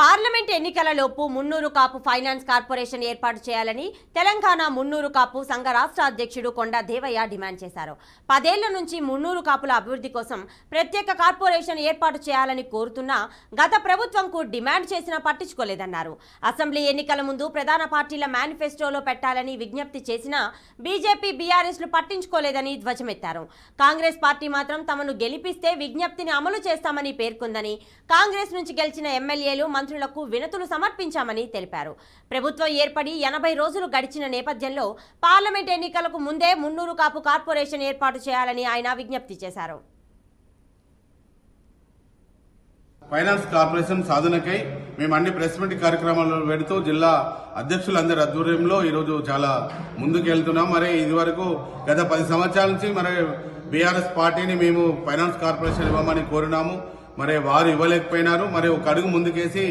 Parliament ఎన్నికలలోపు Munnuru Kapu finance corporation ఏర్పాటు చేయాలని తెలంగాణ మున్నూరు కాపు సంఘ రాష్ట్ర అధ్యక్షుడు కొండ దేవయ్య డిమాండ్ చేశారు. పదేళ్ళ నుంచి మున్నూరు కాపుల అభివృద్ధి కోసం ప్రత్యేక కార్పొరేషన్ ఏర్పాటు చేయాలని కోరుతున్నా గత ప్రభుత్వంకు డిమాండ్ చేసినా పట్టించుకోలేదన్నారు. అసెంబ్లీ ఎన్నికల ముందు ప్రధాన పార్టీల మేనిఫెస్టోలో పెట్టాలని విజ్ఞప్తి చేసినా బీజేపీ బీఆర్ఎస్లు పట్టించుకోలేదని ధ్వజమెత్తారు. కాంగ్రెస్ పార్టీ మాత్రం తమను గెలిపిస్తే విజ్ఞప్తిని అమలు చేస్తామని పేర్కొందని కాంగ్రెస్ నుంచి గెలిచిన ఎమ్మెల్యేలు మంత్రులకు వినతులు సమర్పించామని తెలిపారు. ప్రభుత్వం ఏర్పడి ఎనభై రోజులు గడిచిన నేపథ్యంలో పార్లమెంట్ ఎన్నికలకు ముందే మున్నూరు కాపు కార్పొరేషన్ ఏర్పాటు చేయాలని ఆయన విజ్ఞప్తి చేశారు. ఫైనాన్స్ కార్పొరేషన్ సాధనకై మేము అన్ని ప్రెస్ మీట్ కార్యక్రమాలు పెడుతూ జిల్లా అధ్యక్షులందరి ఆధ్వర్యంలో ఈరోజు చాలా ముందుకు వెళ్తున్నాం మరి ఇదివరకు గత పది సంవత్సరాల నుంచి మరి బీఆర్ఎస్ పార్టీని మేము ఫైనాన్స్ కార్పొరేషన్ ఇవ్వమని కోరినాము. మరి వారు ఇవ్వలేకపోయినారు. మరి ఒక అడుగు ముందుకేసి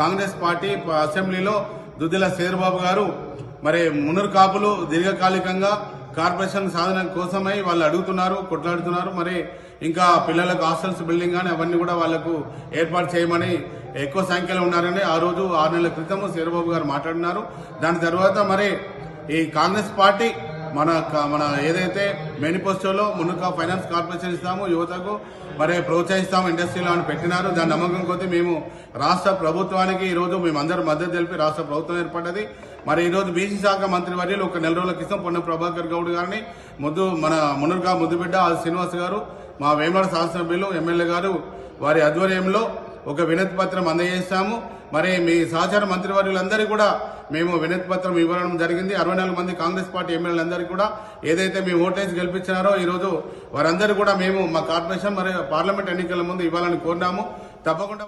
కాంగ్రెస్ పార్టీ అసెంబ్లీలో దుద్దిల శేర్బాబు గారు మరి మునురు కాపులు దీర్ఘకాలికంగా కార్పొరేషన్ సాధన కోసమై వాళ్ళు అడుగుతున్నారు కొట్లాడుతున్నారు. మరి ఇంకా పిల్లలకు హాస్టల్స్ బిల్డింగ్ కానీ అవన్నీ కూడా వాళ్ళకు ఏర్పాటు చేయమని ఎక్కువ సంఖ్యలో ఉన్నారని ఆ రోజు ఆరు నెలల క్రితం శేరబాబు గారు మాట్లాడినారు. దాని తర్వాత మరి ఈ కాంగ్రెస్ పార్టీ మన క- మన ఏదైతే మేనిఫెస్టోలో మునుక ఫైనాన్స్ కార్పొరేషన్ ఇస్తాము యువతకు మరి ప్రోత్సహిస్తాము ఇండస్ట్రీలో అని పెట్టినారు దాని నమ్మకం కొద్దీ మేము రాష్ట్ర ప్రభుత్వానికి ఈరోజు మేమందరూ మేమందరం మద్దతు తెలిపి రాష్ట్ర ప్రభుత్వం ఏర్పడ్డది. మరి ఈరోజు బీసీ శాఖ మంత్రి వర్యులు ఒక నెల రోజుల క్రితం పొన్న ప్రభాకర్ గౌడ్ గారిని ముద్దు మన మునుగా ముద్దుబిడ్డ ఆ శ్రీనివాస్ గారు మా వేమనాడు శాసనసభ్యులు ఎమ్మెల్యే గారు వారి ఆధ్వర్యంలో ఒక వినతి పత్రం అందజేస్తాము. మరి మీ సహచార మంత్రివర్యులందరికీ కూడా మేము వినతి పత్రం ఇవ్వడం జరిగింది. అరవై నాలుగు మంది కాంగ్రెస్ పార్టీ ఎమ్మెల్యేలందరికీ కూడా ఏదైతే మీ ఓటేజ్ గెలిపించినారో ఈరోజు వారందరూ కూడా మేము మా కార్పొరేషన్ మరి పార్లమెంట్ ఎన్నికల ముందు ఇవ్వాలని కోరినాము తప్పకుండా